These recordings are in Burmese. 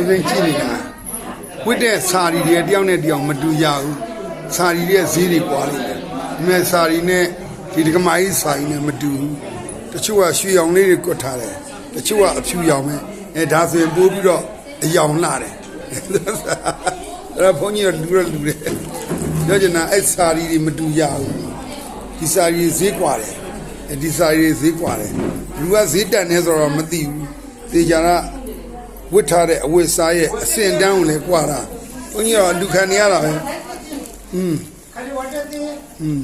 ဦးစင်းကြည့်နေတာဝတ်တဲ့စာရီတွေတယောက်နဲ့တယောက်မတူကြဘူးစာရီတွေဈေးတွေပွားလိမ့်မယ်ဒီမဲ့စာရီနဲ့ဒီဒကမာကြီးစာရီနဲ့မတူဘူးတချို့ကရွှေရောင်လေးတွေကွတ်ထားတယ်တချို့ကအဖြူရောင်ပဲအဲဒါဆိုရင်ပိုးပြီးတော့အယောင်လာတယ်အဲ့ဒါဘုန်းကြီးကလူရလူတယ်ပြောချင်တာအဲ့စာရီတွေမတူကြဘူးဒီစာရီဈေးကွာတယ်အဲဒီစာရီဈေးကွာတယ်လူကဈေးတက်နေဆိုတော့မသိဘူးတေချာက ဝတ်ထားတဲ့အဝတ်စားရဲ့အစင်တန်းကိုလည်းကြွာတာဘုန်းကြီးကလူခံနေရတာပဲอืมอืม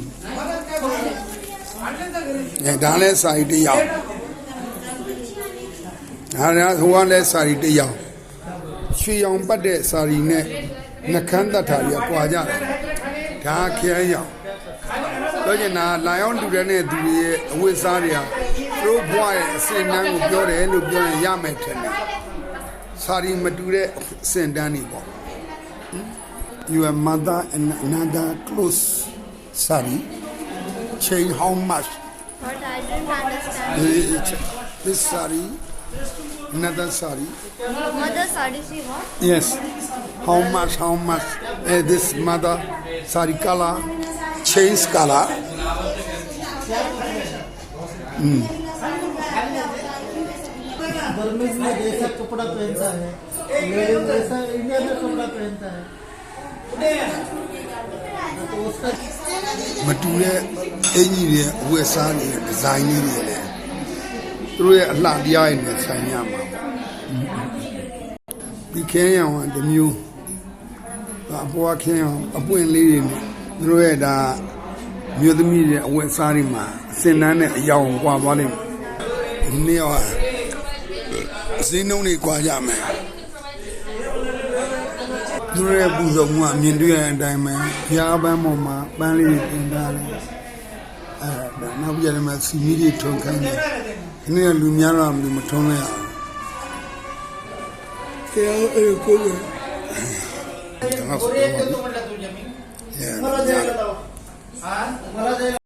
အဲဒါလည်းစာရီတစ်ယောက်ဒါလည်းဟိုကလည်းစာရီတစ်ယောက်ရွှေရောင်ပတ်တဲ့စာရီနဲ့နှကန်းတတ်တာကြီးကွာကြတယ်ဒါခရမ်းရောင်ပြောချင်တာလာရောက်လူတဲ့နဲ့သူတွေရဲ့အဝတ်စားတွေကသူတို့ဘွားရဲ့အစင်တန်းကိုပြောတယ်လို့ပြောရင်ရမယ်ထင်တယ် စာရီမတူတဲ့အစင်တန်းနေပေါ့ your mother and another close sari change how much But I didn't understand. this sari another sari Mother sari see what? yes how much how much eh, this mother sari color change color Burmese में जैसा कपड़ा पहनता है लेडीज वैसा इंडिया में कपड़ा पहनता है तो उसका မတူတဲ့အင်ကြီးတွေအဝတ်စားတွေဒီဇိုင်းလေးတွေလည်းသူတို့ရဲ့အလှတရားတွေနဲ့ဆိုင်ရမှာပေါ့ဒီခဲရအောင်ကတစ်မျိုးဒါအပေါ်ကခဲရအောင်အပွင့်လေးတွေနဲ့သူတို့ရဲ့ဒါမြို့သမီးတွေအဝတ်စားတွေမှာအစင်တန်းနဲ့အယောင်ကွာသွားလိမ့်မယ်ဒီနေ့ရော ဈေးနှုန်းတွေကွာကြမယ်သူရဲ့ပူဇော်မှုကမြင်တွေ့ရတဲ့အတိုင်းပဲဘုရားပန်းပေါ်မှာပန်းလေးတင်ထားတယ်အဲဒါနောက်ကြတယ်မှာစီမီတွေထုံခိုင်းတယ်ဒီနေ့လူများတော့လူမထုံလဲရဘူးတရားအဲ့ကိုယ်ကငါ့ကိုယ်က Yeah.